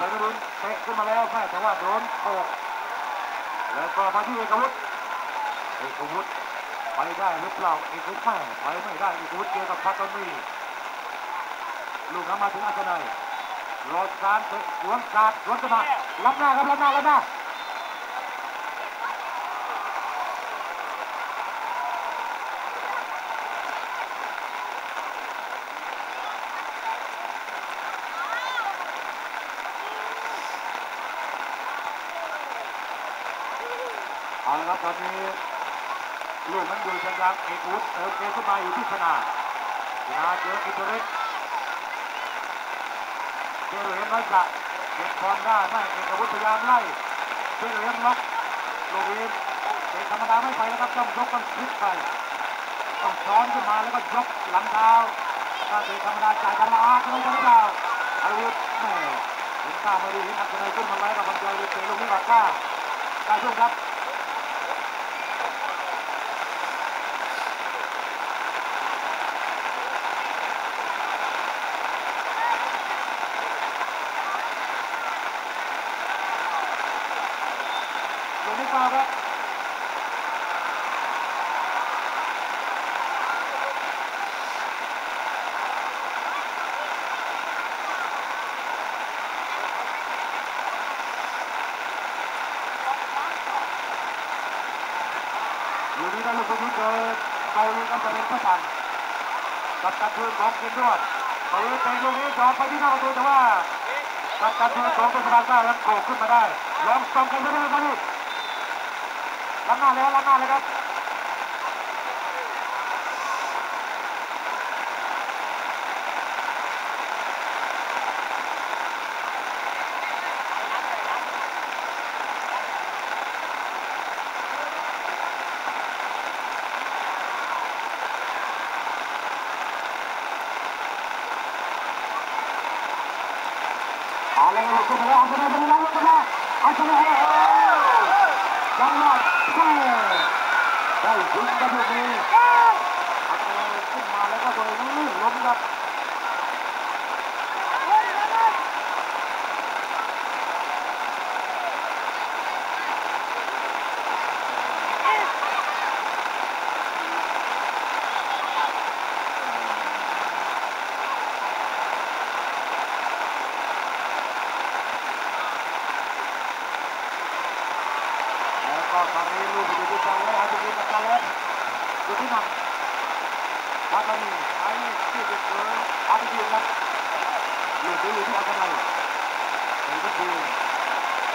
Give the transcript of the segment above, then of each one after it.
ไปรุนเตะขึ้นมาแล้วแม่แต่ว่าโดนโขกแล้วก็มาที่เอกวุฒิเอกวุฒิไปได้หรือเปล่าเอกวุฒิแม่ไปไม่ได้เอกวุฒิเจอกับพัตรมีลูกน้ำมาถึงอัศนัยรอการเตะสวนการสวนกันมารับหน้าครับรับหน้ารับหน้า เอาละครับตอนนี้ลูกนั้นอยู่ทางด้านเอกวุฒิเติมเกมขึ้นมาอยู่ที่ชนาชนาเจออิตาเล็เจอเหรียญน้อยกะเก็บบอลได้ไม่เอกวุฒิพยายามไล่เจอเหรียญล็อกลวินเตะธรรมดาไม่ไปนะครับต้องยกต้องพลิกไปต้องช้อนขึ้นมาแล้วก็ยกหลังเท้าถ้าเตะธรรมดาจ่ายธรรมดาจะไม่ใช่หรือเปล่าอาวุธแม่เห็นข้าไม่ดีเห็นอัศนัยขึ้นมาไว้กับบังเจอเตะลูกนี้ออกข้าได้ช่วงครับ ลงไม่ฟาครับอยู่นี่นะลูกคนนี้เกิดเบาลูกก็จะเป็นผู้ตันกับการทืนของเกมด้วยเปิดเตะลูกนี้จอดไปที่หน้าประตูแต่ว่ากับการทืนของเป็นสนามได้แล้วโกขึ้นมาได้ลองส่งกันไปเรื่อยๆมาดิ ล้ำหน้าเลยล้ำหน้าเลยครับเอาเลยครับคุณผู้ชมเอาเลยครับคุณผู้ชมเอาเลย จังหวะแม่ได้ยิงกระดูกนี้เอาเลยขึ้นมาแล้วก็โดยลื่นล้มครับ อนนี้ลูกอยู่ที่จังเลยอาจะยิงกับจังเลยอยู่ที่นั่นอาตานีไอ้ที่เด็กเลยอาตานีครับลูกอยู่ที่อาตานีเห็นก็คือ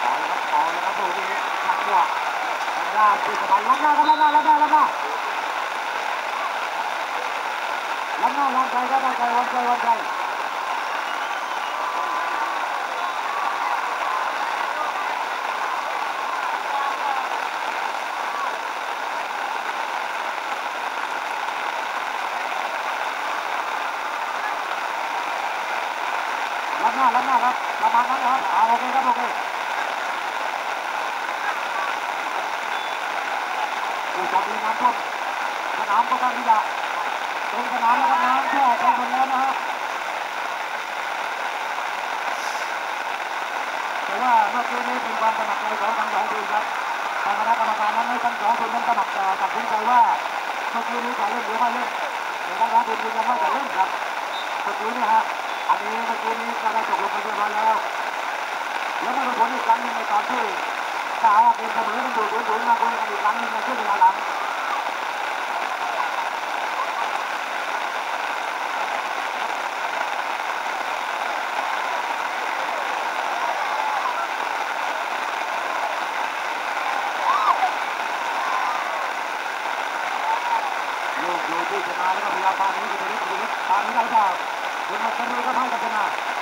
เอาละครับเอาละครับลูกนี้จังหวะทางด้ที่สบายล้ำหน้าครับล้ำหน้าล้ำหน้าล้ำหน้าล้ำหน้าล้ำใจครับล้ำใจล้ำใจล้ำใจ รับหน้ารับหน้าครับประมาณนั้นนะครับเอาโอเคครับโอเคผู้ชมมีน้ำท่วมสนามก็ต้งที่จะตรงสนามแล้วก็น้ำท่วมไปหมดแล้วนะฮะแต่ว่าเมื่อคืนนี้เป็นความสมัครใจของทั้งสองทีมครับทางคณะกรรมการนั้นให้ทั้งสองทีมนั้นสมัครใจตัดสินใจว่าเมื่อคืนนี้จะเล่นหรือไม่เล่นแต่ทั้งสองทีมยืนยันว่าจะเล่นครับเมื่อกี้นี่ฮะอันนี้ เมื่อกี้นี้ก็ได้จบลงไปเรียบร้อยแล้ว แล้วมาดูผลอีกครั้งหนึงในตอนที่ถ้าว่าเกมเสมอมันดูดูดูมาคุยกันอีกครั้งหนึงในช่วงเวลาหลังที่ชนะแล้วก็พยายามพาหนี้ไปนิดไปนิดพาหนี้ได้เปล่าคุณมาชนะก็ให้กันะชนะได้ชนะ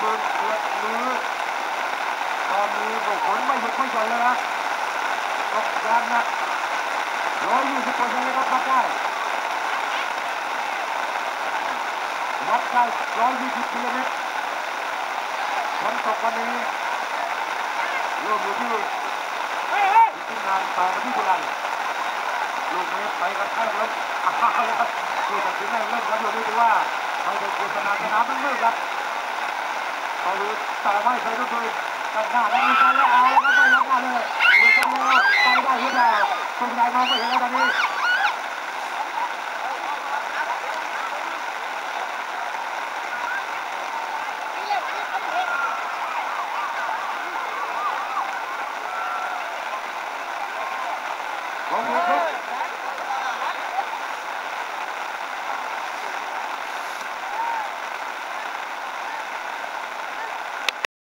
ปืนเกิดนี้ตอนนี้บุคคลไม่หยุดไม่หย่อนเลยนะตกยางนะร้อยยี่สิบเปอร์เซ็นต์เลยครับวัดได้วัดได้ร้อยยี่สิบกิโลเมตรฝนตกวันนี้เริ่มอยู่ที่ที่งานไปมาที่จุฬาลูกนี้ไปกระแทกแล้วอ้าวครับผู้ตัดสินได้เล่นครับลูกนี้ถือว่าไม่ได้โฆษณาสนามทั้งเรื่องครับ ไปดูต่อไม่ไปดูดูตัดหน้าแล้วมีการแล้วเอาแล้วก็ไปรับหน้าเลยมันก็เลยไปได้หรือเปล่าคุณนายมองไม่เห็นแล้วตอนนี้